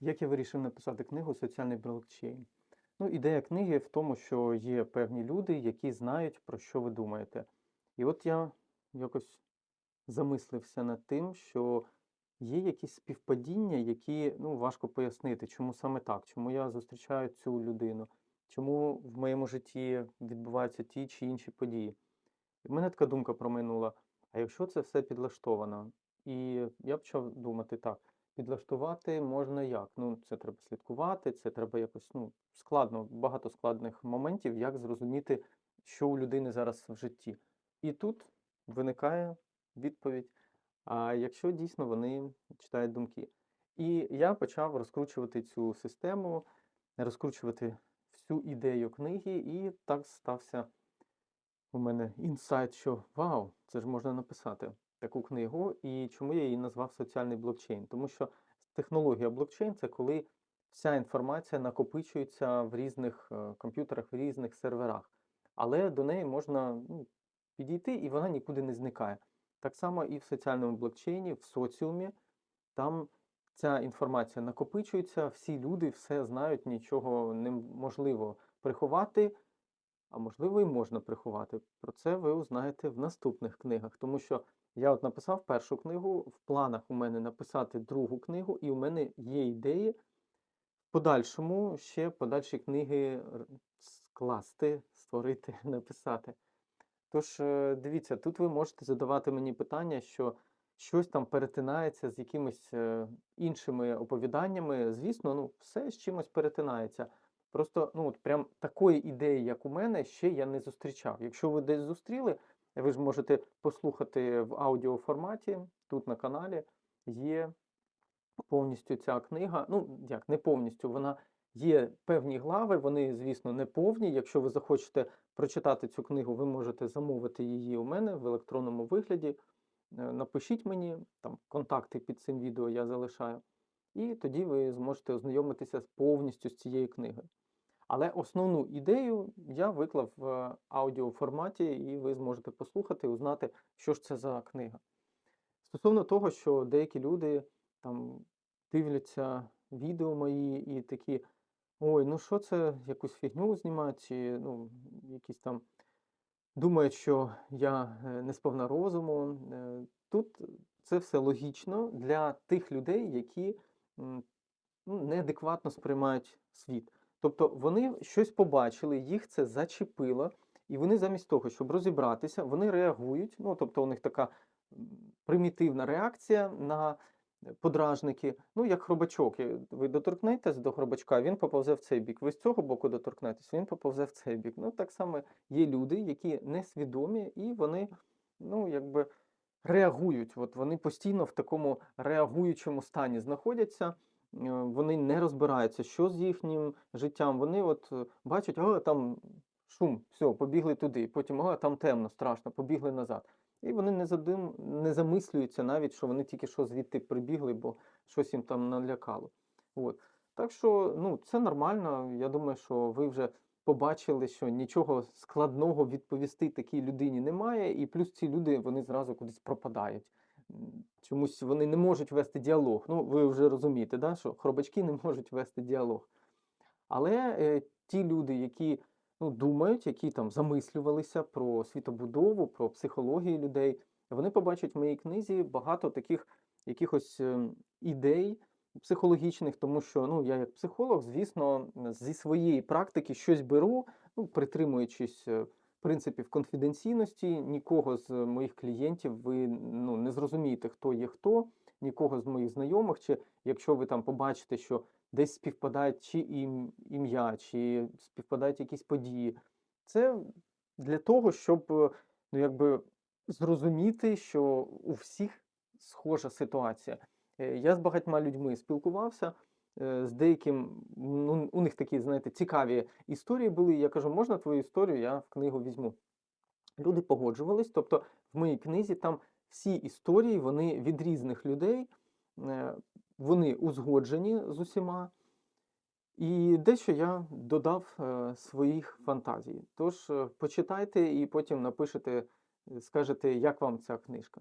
Як я вирішив написати книгу Соціальний блокчейн? Ну, ідея книги в тому, що є певні люди, які знають, про що ви думаєте. І от я якось замислився над тим, що є якісь співпадіння, які ну, важко пояснити, чому саме так, чому я зустрічаю цю людину, чому в моєму житті відбуваються ті чи інші події. І в мене така думка промайнула: а якщо це все підлаштовано? І я почав думати так. Підлаштувати можна як? Ну, це треба слідкувати, це треба якось, ну, складно, багато складних моментів, як зрозуміти, що у людини зараз в житті. І тут виникає відповідь: а якщо дійсно вони читають думки. І я почав розкручувати цю систему, розкручувати всю ідею книги, і так стався у мене інсайт, що вау, це ж можна написати таку книгу. І чому я її назвав соціальний блокчейн? Тому що технологія блокчейн це коли вся інформація накопичується в різних е, комп'ютерах, в різних серверах. Але до неї можна ну, підійти, і вона нікуди не зникає. Так само і в соціальному блокчейні, в соціумі, там ця інформація накопичується, всі люди все знають, нічого неможливо приховати. А можливо, і можна приховати. Про це ви узнаєте в наступних книгах. Тому що я от написав першу книгу, в планах у мене написати другу книгу, і у мене є ідеї в подальшому ще подальші книги скласти, створити, написати. Тож, е, дивіться, тут ви можете задавати мені питання, що щось там перетинається з якимись е, іншими оповіданнями. Звісно, ну, все з чимось перетинається. Просто ну, от прям такої ідеї, як у мене, ще я не зустрічав. Якщо ви десь зустріли, ви ж можете послухати в аудіоформаті, тут на каналі є повністю ця книга. Ну, як не повністю, вона є певні глави, вони, звісно, не повні. Якщо ви захочете прочитати цю книгу, ви можете замовити її у мене в електронному вигляді. Е, Напишіть мені, там контакти під цим відео я залишаю. І тоді ви зможете ознайомитися повністю з цією книгою. Але основну ідею я виклав в аудіоформаті, і ви зможете послухати, узнати, що ж це за книга. Стосовно того, що деякі люди там дивляться відео мої і такі: ой, ну що це, якусь фігню знімають, чи ну, якісь там думають, що я е, не сповна розуму. Е, Тут це все логічно для тих людей, які ну, неадекватно сприймають світ. Тобто вони щось побачили, їх це зачепило, і вони замість того, щоб розібратися, вони реагують. Ну, тобто у них така примітивна реакція на е, подражники. Ну, як хробачок. Ви доторкнетесь до хробачка, він поповзе в цей бік. Ви з цього боку доторкнетесь, він поповзе в цей бік. Ну, так само є люди, які несвідомі, і вони, ну, якби реагують. От вони постійно в такому реагуючому стані знаходяться. Е, Вони не розбираються, що з їхнім життям. Вони от е, бачать, а там шум, все, побігли туди. Потім а там темно, страшно, побігли назад. І вони не задум... не замислюються навіть, що вони тільки що звідти прибігли, бо щось їм там налякало. От. Так що ну, це нормально. Я думаю, що ви вже побачили, що нічого складного відповісти такій людині немає, і плюс ці люди вони зразу кудись пропадають. Чомусь вони не можуть вести діалог. Ну, ви вже розумієте, да, що хробачки не можуть вести діалог. Але е, ті люди, які ну, думають, які там замислювалися про світобудову, про психологію людей, вони побачать в моїй книзі багато таких якихось ем, ідей психологічних, тому що ну, я як психолог, звісно, зі своєї практики щось беру, ну, притримуючись е, принципів конфіденційності, нікого з моїх клієнтів ви ну, не зрозумієте, хто є хто, нікого з моїх знайомих, чи якщо ви там побачите, що десь співпадають чи ім'я, чи співпадають якісь події. Це для того, щоб е, ну, якби зрозуміти, що у всіх схожа ситуація. Е, Я з багатьма людьми спілкувався, з деяким, ну, у них такі, знаєте, цікаві історії були. Я кажу, можна твою історію, я в книгу візьму. Люди погоджувались, тобто в моїй книзі там всі історії, вони від різних людей, е, вони узгоджені з усіма. І дещо я додав е, своїх фантазій. Тож е, почитайте і потім напишете, е, скажете, як вам ця книжка.